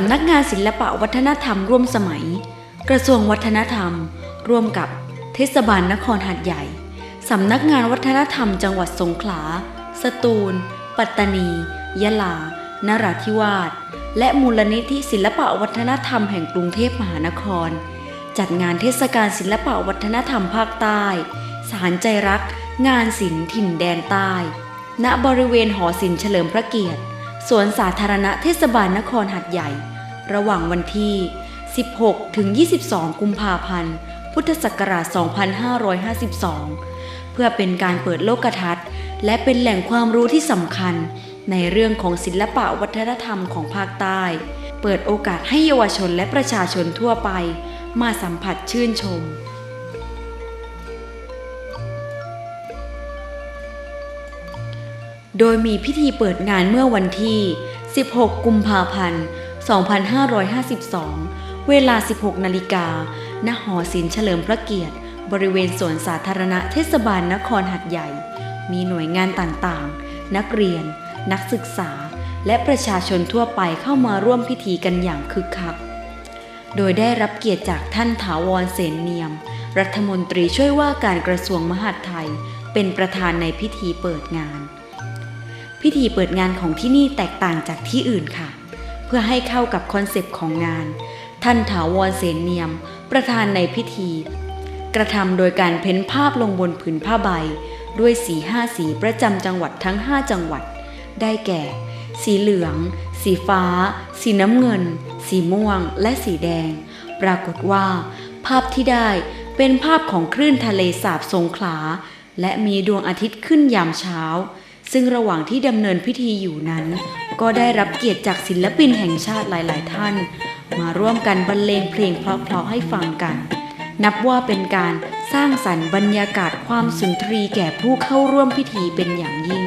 ำนักงานศิลปะวัฒนธรรมร่วมสมัย กระทรวงวัฒนธรรม ร่วมกับเทศบาลนครหัดใหญ่สำนักงานวัฒนธรรมจังหวัดสงขลา สตูล ปัตตานี ยะลา นราธิวาส และมูลนิธิศิลปะวัฒนธรรมแห่งกรุงเทพมหานคร จัดงานเทศกาลศิลปะวัฒนธรรมภาคใต้ สารใจรัก งานศิลป์ถิ่นแดนใต้ ณ บริเวณหอศิลป์เฉลิมพระเกียรติ สวนสาธารณะเทศบาลนครหัดใหญ่ ระหว่างวันที่ 16 ถึง 22 กุมภาพันธ์ พุทธศักราช 2552 เพื่อเป็นการเปิดโลกทัศน์ และเป็นแหล่งความรู้ที่สำคัญ ในเรื่องของศิลปะวัฒนธรรมของภาคใต้ เปิดโอกาสให้เยาวชนและประชาชนทั่วไป มาสัมผัสชื่นชม โดยมีพิธีเปิดงานเมื่อวันที่ 16 กุมภาพันธ์ 2552 เวลา 16 นาฬิกา ณ หอศิลป์เฉลิมพระเกียรติ บริเวณสวนสาธารณะเทศบาลนครหัดใหญ่ มีหน่วยงานต่างๆ นักเรียน นักศึกษา และประชาชนทั่วไปเข้ามาร่วมพิธีกันอย่างคึกคัก โดยได้รับเกียรติจากท่านถาวรเสนเนียม รัฐมนตรีช่วยว่าการกระทรวงมหาดไทย เป็นประธานในพิธีเปิดงาน พิธีเปิดงานของที่นี่แตกต่างจากที่อื่นค่ะ เพื่อให้เข้ากับคอนเซปต์ของงาน ท่านถาวรเสนเนียม ประธานในพิธี กระทำโดยการเพ้นภาพลงบนผืนผ้าใบ ด้วยสีห้าสีประจำจังหวัดทั้ง 5 จังหวัด ได้แก่ สีเหลือง สีฟ้า สีน้ำเงิน สีม่วง และสีแดง ปรากฏว่า ภาพที่ได้เป็นภาพของคลื่นทะเลสาบสงขลาและมีดวงอาทิตย์ขึ้นยามเช้า ซึ่งระหว่างที่ดำเนินพิธีอยู่นั้น ก็ได้รับเกียรติจากศิลปินแห่งชาติหลาย ๆ ท่าน มาร่วมกันบรรเลงเพลงเพราะๆให้ฟังกัน นับว่าเป็นการสร้างสรรค์บรรยากาศความสุนทรีแก่ผู้เข้าร่วมพิธีเป็นอย่างยิ่ง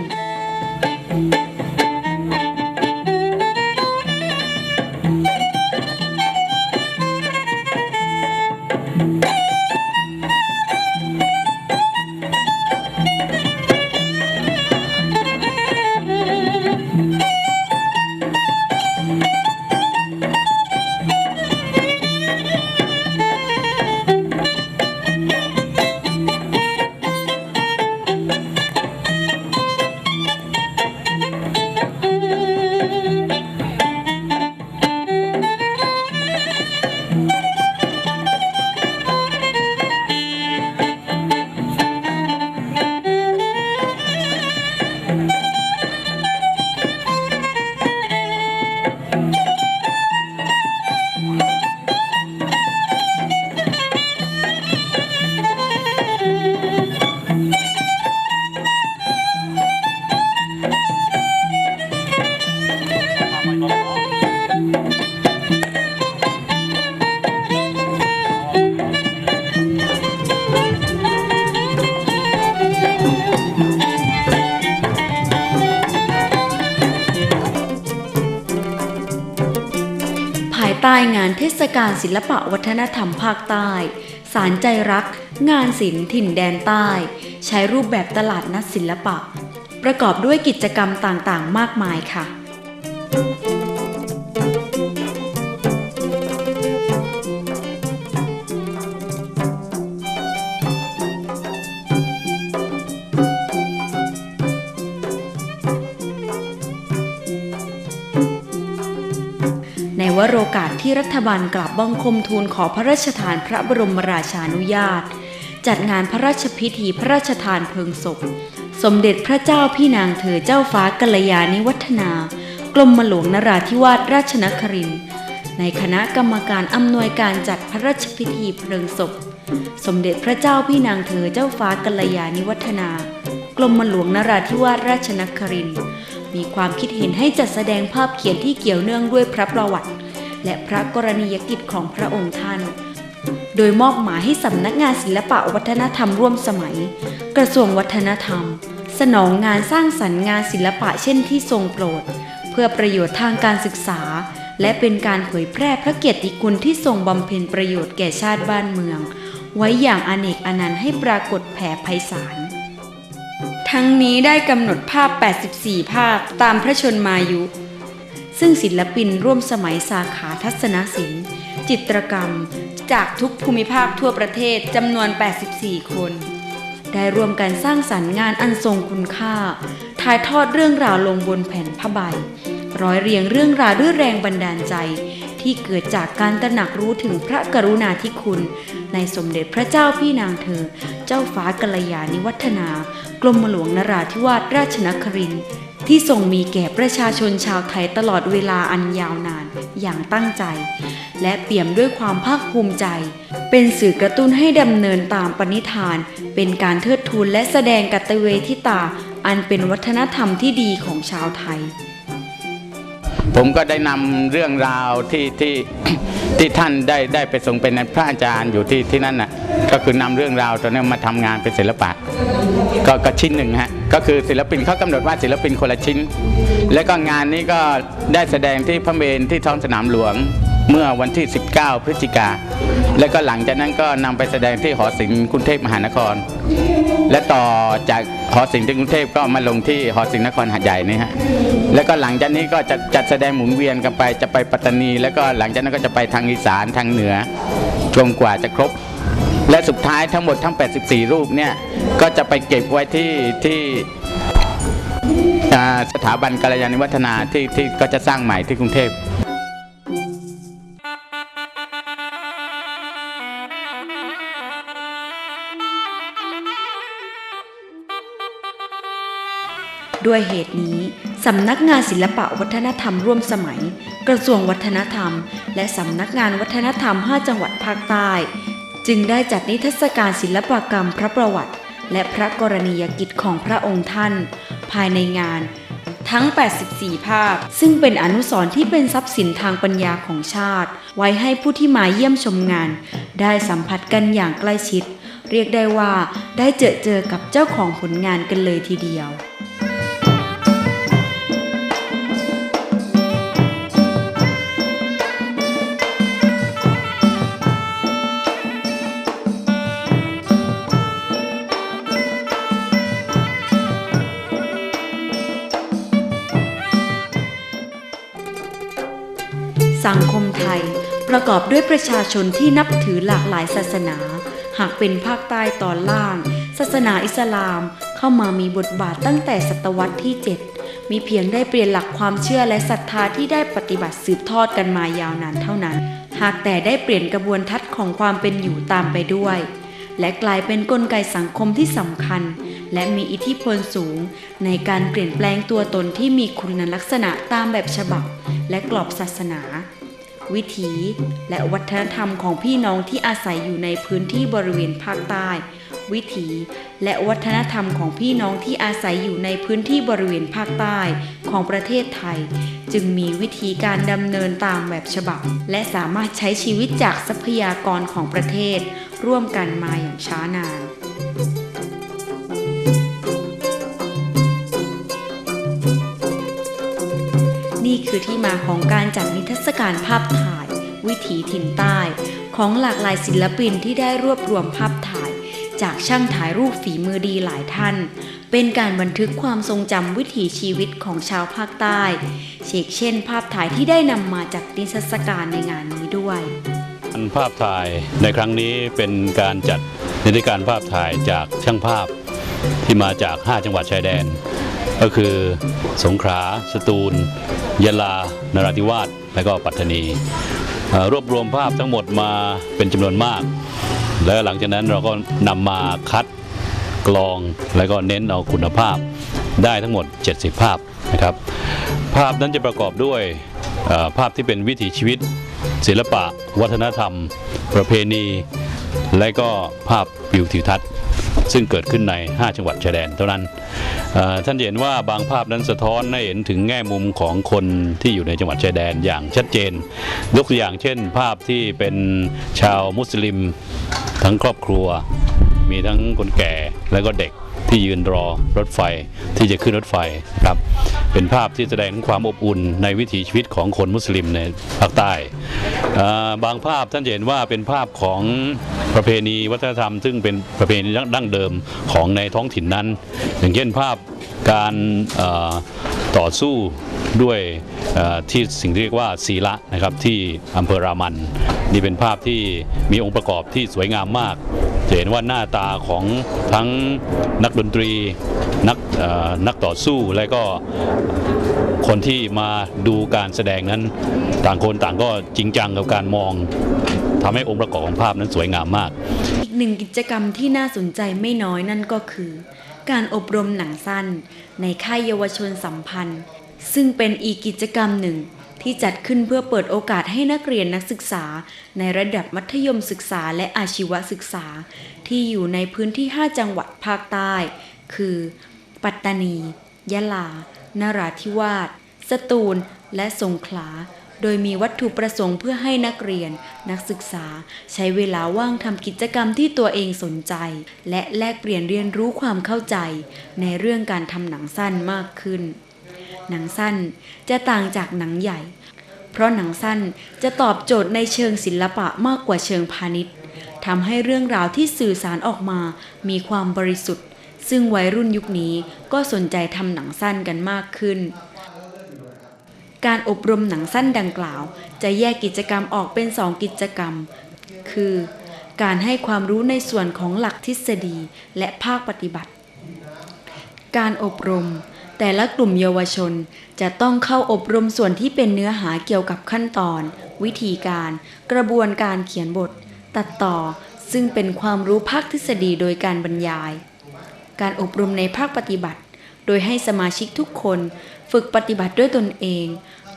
ศกาลศิลปะวัฒนธรรมภาคใต้ สารใจรัก งานศิลป์ถิ่นแดนใต้ ใช้รูปแบบตลาดนัดศิลปะ ประกอบด้วยกิจกรรมต่างๆ มากมายค่ะ ที่รัฐบาลกลับบังคมทูลขอพระราชทานพระบรมราชานุญาต จัดงานพระราชพิธีพระราชทานเพลิงศพ สมเด็จพระเจ้าพี่นางเธอเจ้าฟ้ากัลยาณิวัฒนา กรมหลวงนราธิวาสราชนครินทร์ในคณะกรรมการอำนวยการจัดพระราชพิธีเพลิงศพ สมเด็จพระเจ้าพี่นางเธอเจ้าฟ้ากัลยาณิวัฒนา กรมหลวงนราธิวาสราชนครินทร์มีความคิดเห็นให้จัดแสดงภาพเขียนที่เกี่ยวเนื่องด้วยพระประวัติ และพระกรณียกิจของพระองค์ท่าน โดยมอบหมายให้สำนักงานศิลปะวัฒนธรรมร่วมสมัย กระทรวงวัฒนธรรม สนองงานสร้างสรรค์งานศิลปะเช่นที่ทรงโปรด เพื่อประโยชน์ทางการศึกษา และเป็นการเผยแพร่พระเกียรติคุณที่ทรงบำเพ็ญประโยชน์แก่ชาติบ้านเมือง ไว้อย่างอเนกอนันต์ให้ปรากฏแผ่ไพศาลทั้งนี้ได้กำหนดภาพ 84 ภาพตามพระชนมายุ ซึ่งศิลปินร่วมสมัยสาขาทัศนศิลป์ จิตรกรรม จากทุกภูมิภาคทั่วประเทศจำนวน 84 คน ได้รวมกันสร้างสรรค์งานอันทรงคุณค่า ถ่ายทอดเรื่องราวลงบนแผ่นผ้าใบ ร้อยเรียงเรื่องราวด้วยแรงบันดาลใจ ที่เกิดจากการตระหนักรู้ถึงพระกรุณาธิคุณ ในสมเด็จพระเจ้าพี่นางเธอ เจ้าฟ้ากัลยาณิวัฒนากรมหลวงนราธิวาสราชนครินทร์ ที่ทรงมีแก่ประชาชนชาวไทยตลอดเวลาอันยาวนานอย่างตั้งใจ และเปี่ยมด้วยความภาคภูมิใจ เป็นสื่อกระตุ้นให้ดำเนินตามปณิธาน เป็นการเทิดทูนและแสดงกตเวทิตา อันเป็นวัฒนธรรมที่ดีของชาวไทย ผมก็ได้นำเรื่องราวที่ที่ที่ท่านได้ได้ไปทรงเป็นพระอาจารย์อยู่ที่ที่นั่นน่ะ ก็คือนำเรื่องราวตัวนี้มาทำงานเป็นศิลปะก็ก็ชิ้นหนึ่งฮะก็คือศิลปินเขากำหนดว่าศิลปินคนละชิ้น และก็งานนี้ก็ได้แสดงที่พระเมรที่ท้องสนามหลวงเมื่อวันที่ 19 พฤศจิกา และก็หลังจากนั้นก็นำไปแสดงที่หอศิลป์กรุงเทพมหานคร และต่อจากหอศิลป์ที่กรุงเทพก็มาลงที่หอศิลป์นครหัดใหญ่นี่ฮะ แล้วก็หลังจากนี้ก็จะจัดแสดงหมุนเวียนกันไปจะไปปัตตานี แล้วก็หลังจากนั้นก็จะไปทางอีสานทางเหนือจนกว่าจะครบ และสุดท้ายทั้งหมดทั้ง 84 รูปเนี่ย ก็จะไปเก็บไว้ที่ที่สถาบันกัลยาณิวัฒนาที่ที่ก็จะสร้างใหม่ที่กรุงเทพด้วยเหตุนี้ สำนักงานศิลปะวัฒนธรรมร่วมสมัย กระทรวงวัฒนธรรม และสำนักงานวัฒนธรรม 5 จังหวัดภาคใต้ จึงได้จัดนิทรรศการศิลปกรรมพระประวัติ และพระกรณียกิจของพระองค์ท่าน ภายในงาน ทั้ง 84 ภาพ ซึ่งเป็นอนุสรณ์ที่เป็นทรัพย์สินทางปัญญาของชาติ ไว้ให้ผู้ที่มาเยี่ยมชมงาน ได้สัมผัสกันอย่างใกล้ชิด เรียกได้ว่าได้เจอเจอกับเจ้าของผลงานกันเลยทีเดียว สังคมไทยประกอบด้วยประชาชนที่นับถือหลากหลายศาสนา หากเป็นภาคใต้ตอนล่าง ศาสนาอิสลามเข้ามามีบทบาทตั้งแต่ศตวรรษที่ 7 มีเพียงได้เปลี่ยนหลักความเชื่อและศรัทธาที่ได้ปฏิบัติสืบทอดกันมายาวนานเท่านั้น หากแต่ได้เปลี่ยนกระบวนทัศน์ของความเป็นอยู่ตามไปด้วย และกลายเป็นนกลไกสังคมที่สำคัญ และมีอิทธิพลสูง ในการเปลี่ยนแปลงตัวตนที่มีคุณลักษณะตามแบบฉบับ และกรอบศาสนา วิถี และวัฒนธรรมของพี่น้องที่อาศัยอยู่ในพื้นที่บริเวณภาคใต้ วิถี และวัฒนธรรมของพี่น้องที่อาศัยอยู่ในพื้นที่บริเวณภาคใต้ของประเทศไทย จึงมีวิธีการดำเนินตามแบบฉบับ และสามารถใช้ชีวิตจากทรัพยากรของประเทศ ร่วมกันมาอย่างช้านานนี่คือที่มาของการจัดนิทรรศการภาพถ่าย วิถีถิ่นใต้ ของหลากหลายศิลปินที่ได้รวบรวมภาพถ่าย จากช่างถ่ายรูปฝีมือดีหลายท่าน เป็นการบันทึกความทรงจำวิถีชีวิตของชาวภาคใต้เช่น ภาพถ่ายที่ได้นำมาจากนิทรรศการในงานนี้ด้วย ภาพถ่ายในครั้งนี้เป็นการจัดนิทรรศการภาพถ่ายจากช่างภาพที่มาจาก 5 จังหวัดชายแดน ก็คือสงขลาสตูลยะลานราธิวาสและก็ปัตตานี รวบรวมภาพทั้งหมดมาเป็นจำนวนมาก แล้วหลังจากนั้นเราก็นำมาคัดกรองแล้วก็เน้นเอาคุณภาพได้ทั้งหมด 70 ภาพนะครับ ภาพนั้นจะประกอบด้วยภาพที่เป็นวิถีชีวิต ศิลปะ วัฒนธรรม ประเพณี และก็ภาพวิวทิวทัศน์ ซึ่งเกิดขึ้นใน 5 จังหวัดชายแดนเท่านั้นท่านเห็นว่าบางภาพนั้นสะท้อนให้เห็นถึงแง่มุมของคนที่อยู่ในจังหวัดชายแดนอย่างชัดเจน ยกตัวอย่างเช่น ภาพที่เป็นชาวมุสลิม ทั้งครอบครัว มีทั้งคนแก่และก็เด็ก ที่ยืนรอรถไฟที่จะขึ้นรถไฟครับเป็นภาพที่แสดงถึงความอบอุ่นในวิถีชีวิตของคนมุสลิมในภาคใต้ บางภาพท่านเห็นว่าเป็นภาพของประเพณีวัฒนธรรม ซึ่งเป็นประเพณีดั้งเดิมของในท้องถิ่นนั้น อย่างเช่นภาพการ ต่อสู้ด้วยที่สิ่งที่เรียกว่าศีละนะครับที่อำเภอรามันนี่เป็นภาพที่มีองค์ประกอบที่สวยงามมากจะเห็นว่าหน้าตาของทั้งนักดนตรีนักนักต่อสู้และก็คนที่มาดูการแสดงนั้น ต่างคนต่างก็จริงจังกับการมองทำให้องค์ประกอบของภาพนั้นสวยงามมาก อีกหนึ่งกิจกรรมที่น่าสนใจไม่น้อยนั่นก็คือ การอบรมหนังสั้น ในค่ายเยาวชนสัมพันธ์ ซึ่งเป็นอีกกิจกรรมหนึ่งที่จัดขึ้นเพื่อเปิดโอกาสให้นักเรียนนักศึกษา ในระดับมัธยมศึกษาและอาชีวศึกษา ที่อยู่ในพื้นที่ 5 จังหวัดภาคใต้ คือ ปัตตานี ยะลา นราธิวาส สตูล และสงขลา โดยมีวัตถุประสงค์เพื่อให้นักเรียน นักศึกษา ใช้เวลาว่างทำกิจกรรมที่ตัวเองสนใจ และแลกเปลี่ยนเรียนรู้ความเข้าใจ ในเรื่องการทำหนังสั้นมากขึ้น หนังสั้นจะต่างจากหนังใหญ่ เพราะหนังสั้นจะตอบโจทย์ในเชิงศิลปะมากกว่าเชิงพาณิชย์ทำให้เรื่องราวที่สื่อสารออกมา มีความบริสุทธิ์ ซึ่งวัยรุ่นยุคนี้ก็สนใจทำหนังสั้นกันมากขึ้น การอบรมหนังสั้นดังกล่าว จะแยกกิจกรรมออกเป็นสองกิจกรรม คือ การให้ความรู้ในส่วนของหลักทฤษฎีและภาคปฏิบัติ การอบรม แต่ละกลุ่มเยาวชนจะต้องเข้าอบรมส่วนที่เป็นเนื้อหาเกี่ยวกับขั้นตอน วิธีการ กระบวนการเขียนบท ตัดต่อ ซึ่งเป็นความรู้ภาคทฤษฎีโดยการบรรยาย การอบรมในภาคปฏิบัติ โดยให้สมาชิกทุกคนฝึกปฏิบัติด้วยตนเอง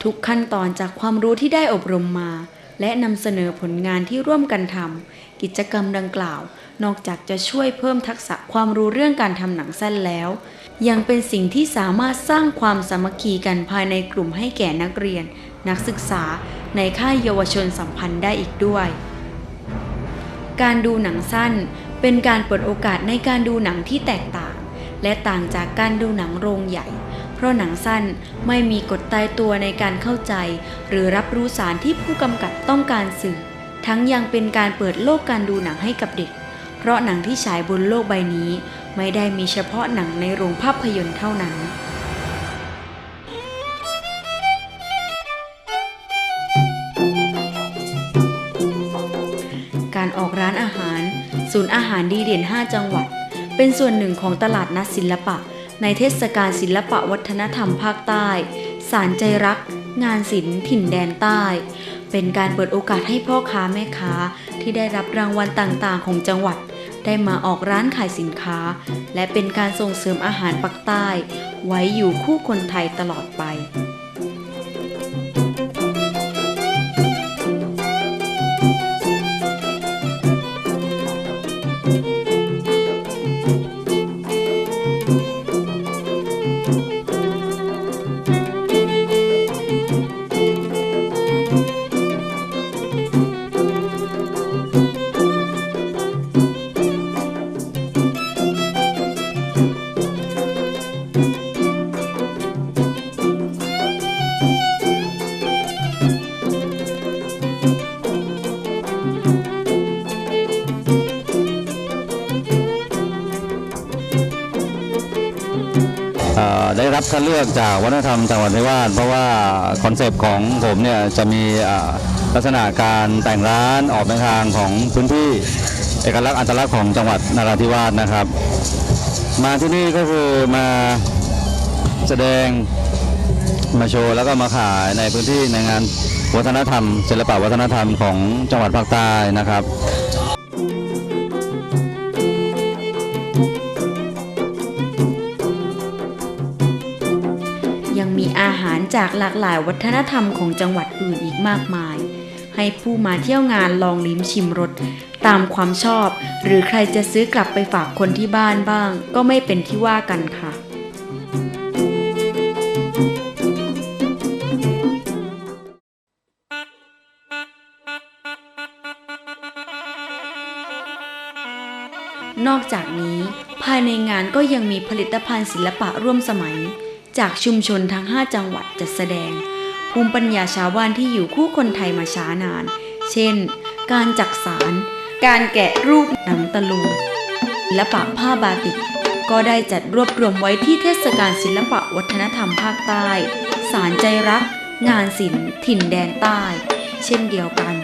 ทุกขั้นตอนจากความรู้ที่ได้อบรมมา และนำเสนอผลงานที่ร่วมกันทำกิจกรรมดังกล่าว นอกจากจะช่วยเพิ่มทักษะความรู้เรื่องการทำหนังสั้นแล้ว ยังเป็นสิ่งที่สามารถสร้างความสามัคคีกันภายในกลุ่มให้แก่นักเรียน นักศึกษาในค่ายเยาวชนสัมพันธ์ได้อีกด้วย การดูหนังสั้นเป็นการเปิดโอกาสในการดูหนังที่แตกต่าง และต่างจากการดูหนังโรงใหญ่ เพราะหนังสั้นไม่มีกฎตายตัวในการเข้าใจ หรือรับรู้สารที่ผู้กำกับต้องการสื่อ ทั้งยังเป็นการเปิดโลกการดูหนังให้กับเด็ก เพราะหนังที่ฉายบนโลกใบนี้ ไม่ได้มีเฉพาะหนังในโรงภาพยนตร์เท่านั้นการออกร้านอาหาร ศูนย์อาหารดีเด่น 5 จังหวัด เป็นส่วนหนึ่งของตลาดนัดศิลปะ ในเทศกาลศิลปะวัฒนธรรมภาคใต้ สารใจรัก งานศิลป์ถิ่นแดนใต้ เป็นการเปิดโอกาสให้พ่อค้าแม่ค้าที่ได้รับรางวัลต่างๆ ของจังหวัด ได้มาออกร้านขายสินค้า และเป็นการส่งเสริมอาหารปักใต้ ไว้อยู่คู่คนไทยตลอดไป จากวัฒนธรรมจังหวัดนิวาสเพราะว่าคอนเซปต์ของผมเนี่ยจะมีลักษณะการแต่งร้านออกในทางของพื้นที่เอกลักษณ์อัตลักษณ์ของจังหวัดนราธิวาสนะครับ มาที่นี่ก็คือมาแสดงมาโชว์แล้วก็มาขายในพื้นที่ในงานวัฒนธรรมศิลปะวัฒนธรรมของจังหวัดภาคใต้นะครับ จากหลากหลายวัฒนธรรมของจังหวัดอื่นอีกมากมาย ให้ผู้มาเที่ยวงานลองลิ้มชิมรสตามความชอบ หรือใครจะซื้อกลับไปฝากคนที่บ้านบ้าง ก็ไม่เป็นที่ว่ากันค่ะนอกจากนี้ภายในงานก็ยังมีผลิตภัณฑ์ศิลปะร่วมสมัย จากชุมชนทั้ง 5 จังหวัดจัดแสดง ภูมิปัญญาชาวบ้านที่อยู่คู่คนไทยมาช้านาน เช่น การจักสาร การแกะรูปหนังตะลุงศิลปะผ้าบาติก ก็ได้จัดรวบรวมไว้ที่เทศกาลศิลปะวัฒนธรรมภาคใต้ สารใจรัก งานศิลป์ถิ่นแดนใต้ เช่นเดียวกัน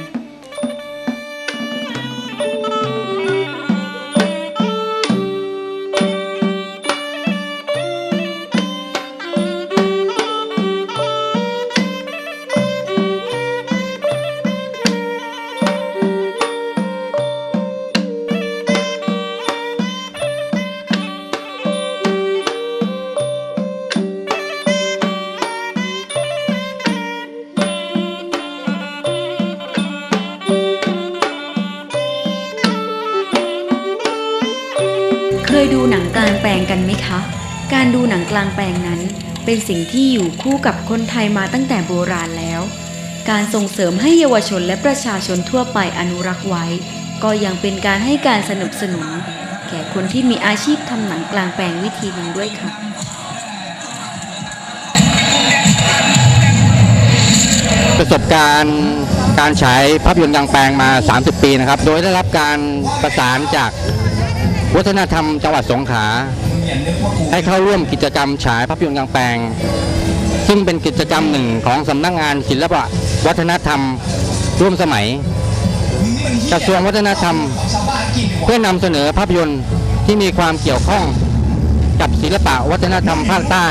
กลางแปลงนั้น เป็นสิ่งที่อยู่คู่กับคนไทยมาตั้งแต่โบราณแล้ว การส่งเสริมให้เยาวชนและประชาชนทั่วไปอนุรักษ์ไว้ ก็ยังเป็นการให้การสนับสนุน แก่คนที่มีอาชีพทำหนังกลางแปลงวิธีนึ่งด้วยค่ะประสบการณ์การฉายภาพยนตร์กลางแปลงมา 30 ปีนะครับ โดยได้รับการประสานจากวัฒนธรรมจังหวัดสงขลา ให้เข้าร่วมกิจกรรมฉายภาพยนตร์กลางแปลง ซึ่งเป็นกิจกรรมหนึ่งของสำนักงานศิลปะวัฒนธรรมร่วมสมัยกระทรวงวัฒนธรรม เพื่อนำเสนอภาพยนตร์ที่มีความเกี่ยวข้องกับศิลปะวัฒนธรรมภาคใต้